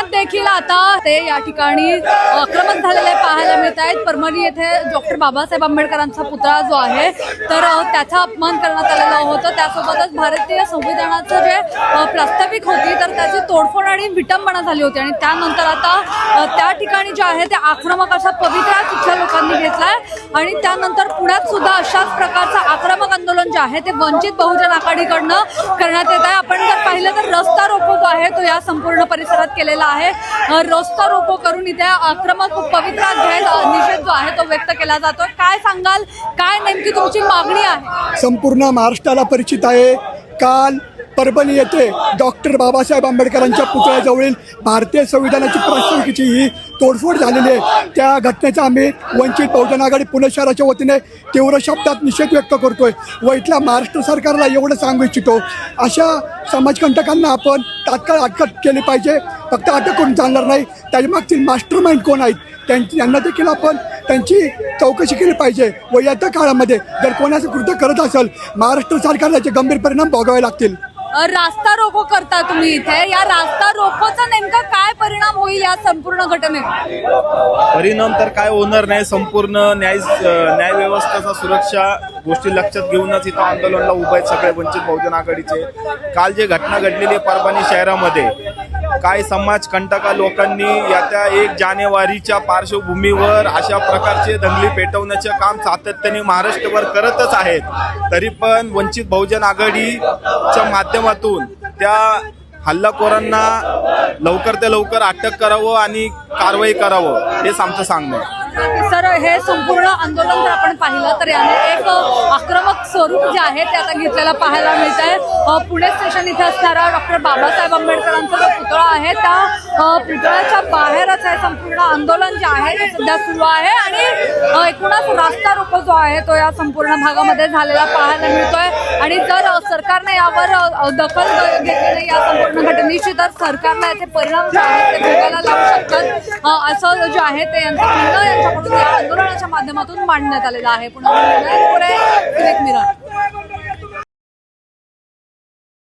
पुण्यात देखील आता ते या ठिकाणी आक्रमक झालेले पाहायला मिळत आहेत. परभणी येथे डॉक्टर बाबासाहेब आंबेडकरांचा पुतळा जो आहे तर त्याचा अपमान करण्यात आलेला होतं. त्यासोबतच भारतीय संविधानाचं जे प्रास्ताविक होती तर त्याची तोडफोड आणि विटंबना झाली होती. आणि त्यानंतर आता त्या ठिकाणी जे आहे ते आक्रमक असा पवित्रा तिथल्या लोकांनी घेतलाय. आणि त्यानंतर पुण्यात सुद्धा अशाच प्रकारचं आक्रमक आंदोलन जे आहे ते वंचित बहुजन आघाडीकडनं करण्यात येत आहे. आपण जर पाहिलं तर रस्ता रोको जो आहे तो या संपूर्ण परिसरात केलेला आहे. रस्ता रोको करून इथे आक्रमक पवित्रा अध्याय निषेध जो आहे तो व्यक्त केला जातोय. काय सांगाल? काय नेमकी तुमची मागणी आहे? संपूर्ण महाराष्ट्राला परिचित आहे. काल परभणी येथे डॉक्टर बाबासाहेब आंबेडकरांच्या पुतळ्याजवळील भारतीय संविधानाची प्रास्ताविकेची ही तोडफोड झालेली आहे. त्या घटनेचा आम्ही वंचित बहुजन आघाडी पुणे शहराच्या वतीने तीव्र शब्दात निषेध व्यक्त करतोय व इथल्या महाराष्ट्र सरकारला एवढं सांगू इच्छितो. अशा समाजकंटकांना आपण तात्काळ अटक केली पाहिजे. फक्त अटक करून चालणार नाही त्याच्या मागतील मास्टर माइंड कोण आहेत? त्यांची यांना देखील आपण त्यांची चौकशी केली पाहिजे व येत्या काळामध्ये जर कोणाचं कृत्य करत असेल महाराष्ट्र सरकारला याचे गंभीर परिणाम भोगावे लागतील. रास्ता रोको करता तुम्ही इथे. या रास्ता रोकोचा नेमका काय परिणाम होईल या संपूर्ण घटनेत परिणाम तर काय होणार नाही. संपूर्ण न्याय न्याय व्यवस्थेचा सुरक्षा गोष्टी लक्षात घेऊनच इथं आंदोलनाला उभे आहेत सगळे वंचित बहुजन आघाडीचे. काल जे घटना घडलेली आहे परभणी शहरामध्ये काय समाज कंटका लोकांनी येत्या एक जानेवारीच्या पार्श्वभूमीवर अशा प्रकारचे दंगली पेटवण्याचे काम सातत्याने महाराष्ट्रभर करतच आहेत. तरी पण वंचित बहुजन आघाडीच्या माध्यमातून त्या हल्लाखोरांना लवकर ते लवकर अटक करावं आणि कारवाई करावं हेच आमचं सांगणं आहे. सर हे संपूर्ण आंदोलन जर आपण पाहिलं तर याने एक आक्रमक स्वरूप जे आहे ते आता घेतलेला पाहायला मिळत आहे पुणे स्टेशन इथे असणारा डॉक्टर बाबासाहेब आंबेडकरांचा जो पुतळा आहे त्या पुतळ्याच्या बाहेरच हे संपूर्ण आंदोलन जे आहे ते सध्या सुरू आहे आणि एकूणच रास्ता रोको जो आहे तो या संपूर्ण भागामध्ये झालेला पाहायला मिळतोय. आणि जर सरकारने यावर दखल घेतली नाही या निश्चितच सरकारला याचे परिणाम जे आहेत ते भोगायला लागू शकतात. असं जे आहे ते यांचं म्हणणं यांच्याकडून या आंदोलनाच्या माध्यमातून मांडण्यात आलेलं आहे. पुन्हा पुणे मिरर